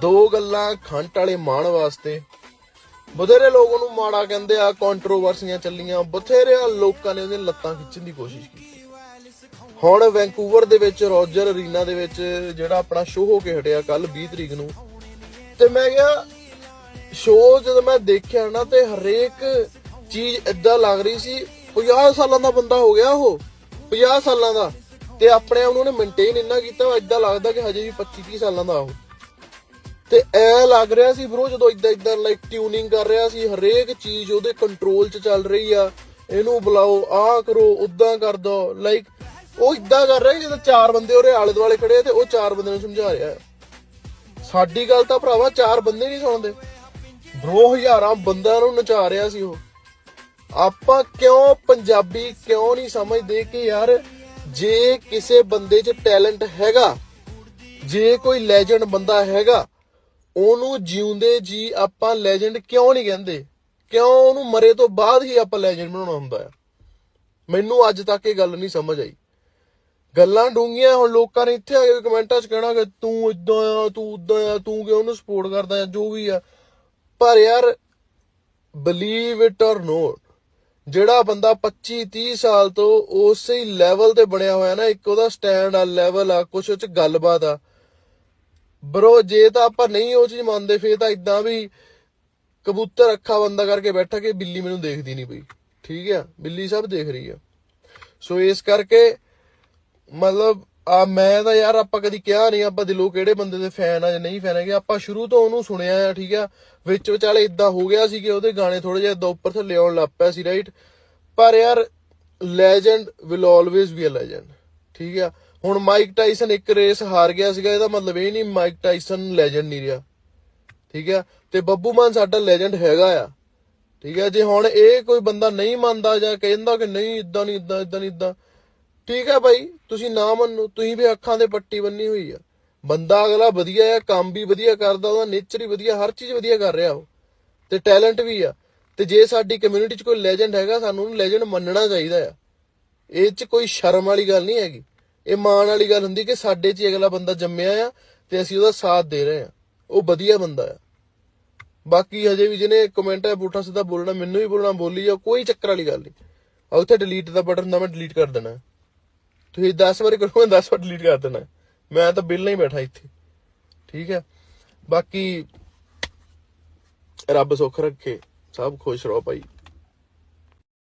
ਦੋ ਗੱਲਾਂ ਖੰਟ ਵਾਲੇ ਮਾਣ ਵਾਸਤੇ। ਬਥੇਰੇ ਲੋਕ ਉਹਨੂੰ ਮਾੜਾ ਕਹਿੰਦੇ ਆ ਕੰਟਰੋਵਰਸੀਆਂ ਚੱਲੀਆਂ, ਬਥੇਰੇ ਲੋਕਾਂ ਨੇ ਉਹਦੀਆਂ ਲੱਤਾਂ ਖਿੱਚਣ ਦੀ ਕੋਸ਼ਿਸ਼ ਕੀਤੀ। ਹੁਣ ਵੈਂਕੂਵਰ ਦੇ ਵਿੱਚ, ਰੋਜਰ ਅਰੀਨਾ ਦੇ ਵਿੱਚ ਜਿਹੜਾ ਆਪਣਾ ਸ਼ੋਅ ਹੋ ਕੇ ਹਟਿਆ ਕੱਲ 20 ਤਰੀਕ ਨੂੰ, ਤੇ ਮੈਂ ਕਿਹਾ ਸ਼ੋਅ ਜਦੋਂ ਮੈਂ ਦੇਖਿਆ ਨਾ, ਤੇ ਹਰੇਕ ਚੀਜ਼ ਏਦਾਂ ਲੱਗ ਰਹੀ ਸੀ 50 ਸਾਲਾਂ ਦਾ ਬੰਦਾ ਹੋ ਗਿਆ ਉਹ 50 ਸਾਲਾਂ ਦਾ, ਤੇ ਆਪਣੇ ਆਪ ਨੂੰ ਉਹਨੇ ਮੇਨਟੇਨ ਇੰਨਾ ਕੀਤਾ, ਏਦਾਂ ਲੱਗਦਾ ਕਿ ਹਜੇ ਵੀ 25 30 ਸਾਲਾਂ ਦਾ ਉਹ। ਤੇ ਐ ਲੱਗ ਰਿਹਾ ਸੀ ਬ్రో ਜਦੋਂ ਇਦਾਂ ਇਦਾਂ ਲਾਈਕ ਟਿਊਨਿੰਗ ਕਰ ਰਿਹਾ ਸੀ, ਹਰੇਕ ਚੀਜ਼ ਉਹਦੇ ਕੰਟਰੋਲ 'ਚ ਚੱਲ ਰਹੀ ਆ। ਇਹਨੂੰ ਬੁਲਾਓ, ਆਹ ਕਰੋ ਉਦਾਂ ਕਰ ਦੋ। ਲਾਈਕ ਉਹ ਇਦਾਂ ਕਰ ਰਿਹਾ ਜਦੋਂ ਚਾਰ ਬੰਦੇ ਉਹਦੇ ਆਲੇ ਦੁਆਲੇ ਖੜੇ ਤੇ ਉਹ ਚਾਰ ਬੰਦੇ ਨੂੰ ਸਮਝਾ ਰਿਹਾ ਸਾਡੀ ਗੱਲ ਤਾਂ ਭਰਾਵਾ ਚਾਰ ਬੰਦੇ ਨਹੀਂ ਸੁਣਦੇ। ਬ్రో ਹਜ਼ਾਰਾਂ ਬੰਦਿਆਂ ਨੂੰ ਨਚਾ ਰਿਹਾ ਸੀ ਉਹ। ਆਪਾਂ ਕਿਉਂ ਪੰਜਾਬੀ ਕਿਉਂ ਨਹੀਂ ਸਮਝਦੇ ਕਿ ਯਾਰ ਜੇ ਕਿਸੇ ਬੰਦੇ 'ਚ ਟੈਲੈਂਟ ਹੈਗਾ, ਜੇ ਕੋਈ ਲੈਜੈਂਡ ਬੰਦਾ ਹੈਗਾ ਉਹਨੂੰ ਜਿਉਂਦੇ ਜੀ ਆਪਾਂ ਲੈਜੈਂਡ ਕਿਉਂ ਨਹੀਂ ਕਹਿੰਦੇ? ਕਿਉਂ ਉਹਨੂੰ ਮਰੇ ਤੋਂ ਬਾਅਦ ਹੀ ਆਪਾਂ ਲੈਜੈਂਡ ਬਣਾਉਣਾ ਹੁੰਦਾ ਹੈ ਮੈਨੂੰ ਅੱਜ ਤੱਕ ਇਹ ਗੱਲ ਨਹੀਂ ਸਮਝ ਆਈ। ਗੱਲਾਂ ਡੂੰਗੀਆਂ ਹੁਣ ਲੋਕਾਂ ਨੇ ਇੱਥੇ ਆ ਕੇ ਕਮੈਂਟਾਂ 'ਚ ਕਹਿਣਾ ਕਿ ਤੂੰ ਇਦਾਂ ਆ, ਤੂੰ ਉਦਾਂ ਆ, ਤੂੰ ਕਿ ਉਹਨੂੰ ਸਪੋਰਟ ਕਰਦਾ ਆ, ਜੋ ਵੀ ਆ। ਪਰ ਯਾਰ ਬਲੀਵ ਇਟ অর ਨੋਟ ਜਿਹੜਾ ਬੰਦਾ 25 30 ਸਾਲ ਤੋਂ ਉਸੇ ਹੀ ਲੈਵਲ ਤੇ ਬਣਿਆ ਹੋਇਆ ਨਾ, ਇੱਕ ਉਹਦਾ ਸਟੈਂਡ ਆ ਲੈਵਲ ਆ, ਕੁਛ ਉਹ ਚ ਗੱਲਬਾਤ ਆ। ਬਰੋ, ਜੇ ਤਾਂ ਆਪਾਂ ਨਹੀਂ ਉਹ ਚੀਜ਼ ਮੰਨਦੇ, ਫੇਰ ਤਾਂ ਇਦਾਂ ਵੀ ਕਬੂਤਰ ਅੱਖਾਂ ਬੰਦਾ ਕਰਕੇ ਬੈਠਾ ਕਿ ਬਿੱਲੀ ਮੈਨੂੰ ਦੇਖਦੀ ਨਹੀਂ ਪਈ। ਠੀਕ ਆ? ਬਿੱਲੀ ਸਭ ਦੇਖ ਰਹੀ ਆ। ਸੋ ਇਸ ਕਰਕੇ ਮਤਲਬ ਆ ਮੈਂ ਤਾਂ ਯਾਰ ਆਪਾਂ ਕਦੀ ਕਿਹਾ ਨਹੀਂ, ਆਪਾਂ ਦਿਲੋਂ ਕਿਹੜੇ ਬੰਦੇ ਦੇ ਫੈਨ ਆ ਜਾਂ ਨਹੀਂ ਫੈਨ ਹੈਗੇ, ਆਪਾਂ ਸ਼ੁਰੂ ਤੋਂ ਉਹਨੂੰ ਸੁਣਿਆ ਆ, ਠੀਕ ਆ? ਵਿੱਚ ਵਿਚਾਲੇ ਇਦਾਂ ਹੋ ਗਿਆ ਸੀ ਕਿ ਉਹਦੇ ਗਾਣੇ ਥੋੜੇ ਜਿਹਾ ਇਦਾਂ ਉੱਪਰ ਥੱਲੇ ਆਉਣ ਲੱਗ ਪਿਆ ਸੀ ਰਾਈਟ ਪਰ ਯਾਰ legend will always be a legend ਠੀਕ ਆ? ਹੁਣ ਮਾਈਕ ਟਾਈਸਨ ਇੱਕ ਰੇਸ ਹਾਰ ਗਿਆ ਸੀਗਾ, ਇਹਦਾ ਮਤਲਬ ਇਹ ਨਹੀਂ ਮਾਈਕ ਟਾਈਸਨ ਲੈਜੈਂਡ ਨਹੀਂ ਰਿਹਾ। ਠੀਕ ਆ ਤੇ ਬੱਬੂ ਮਾਨ ਸਾਡਾ ਲੈਜੈਂਡ ਹੈਗਾ ਆ। ਠੀਕ ਹੈ? ਜੇ ਹੁਣ ਇਹ ਕੋਈ ਬੰਦਾ ਨਹੀਂ ਮੰਨਦਾ ਜਾਂ ਕਹਿੰਦਾ ਕਿ ਨਹੀਂ ਇਦਾਂ ਨਹੀਂ ਇਦਾਂ ਇਦਾਂ ਨਹੀਂ ਇਦਾਂ ਠੀਕ ਹੈ ਭਾਈ? ਤੁਸੀਂ ਨਾ ਮੰਨੋ, ਤੁਸੀਂ ਵੀ ਅੱਖਾਂ ਦੇ ਪੱਟੀ ਬੰਨੀ ਹੋਈ ਆ। ਬੰਦਾ ਅਗਲਾ ਵਧੀਆ ਆ, ਕੰਮ ਵੀ ਵਧੀਆ ਕਰਦਾ, ਉਹਦਾ ਨੇਚਰ ਹੀ ਵਧੀਆ, ਹਰ ਚੀਜ਼ ਵਧੀਆ ਕਰ ਰਿਹਾ ਉਹ। ਤੇ ਟੈਲੈਂਟ ਵੀ ਆ। ਤੇ ਜੇ ਸਾਡੀ ਕਮਿਊਨਿਟੀ 'ਚ ਕੋਈ ਲੈਜੈਂਡ ਹੈਗਾ, ਸਾਨੂੰ ਉਹਨੂੰ ਲੈਜੈਂਡ ਮੰਨਣਾ ਚਾਹੀਦਾ ਆ। ਇਹ 'ਚ ਕੋਈ ਸ਼ਰਮ ਵਾਲੀ ਗੱਲ ਨਹੀਂ ਹੈਗੀ। ਇਹ ਮਾਣ ਵਾਲੀ ਗੱਲ ਹੁੰਦੀ ਕਿ ਸਾਡੇ 'ਚ ਅਗਲਾ ਬੰਦਾ ਜੰਮਿਆ ਆ ਤੇ ਅਸੀਂ ਉਹਦਾ ਸਾਥ ਦੇ ਰਹੇ ਆ। ਉਹ ਵਧੀਆ ਬੰਦਾ ਆ। ਬਾਕੀ ਹਜੇ ਵੀ ਜਿਹਨੇ ਕਮੈਂਟ ਹੈ ਪੁੱਠਾ ਸਿੱਧਾ ਬੋਲਣਾ, ਮੈਨੂੰ ਵੀ ਬੋਲਣਾ, ਬੋਲੀ ਜਾ ਕੋਈ ਚੱਕਰ ਵਾਲੀ ਗੱਲ ਨਹੀਂ। ਆ ਉੱਥੇ ਡਿਲੀਟ ਦਾ ਬਟਨ ਹੁੰਦਾ, ਮੈਂ ਡਿਲੀਟ ਕਰ ਦੇਣਾ। ਤੁਸੀਂ 10 ਵਾਰੀ ਕਰੋ, ਮੈਂ 10 ਵਾਰ ਡਿਲੀਟ ਕਰ ਦੇਣਾ। ਮੈਂ ਤਾਂ ਬਿੱਲ ਨਹੀਂ ਬੈਠਾ ਇੱਥੇ। ਠੀਕ ਹੈ ਬਾਕੀ ਰੱਬ ਸੁੱਖ ਰੱਖੇ। ਸਭ ਖੁਸ਼ ਰਹੋ ਭਾਈ।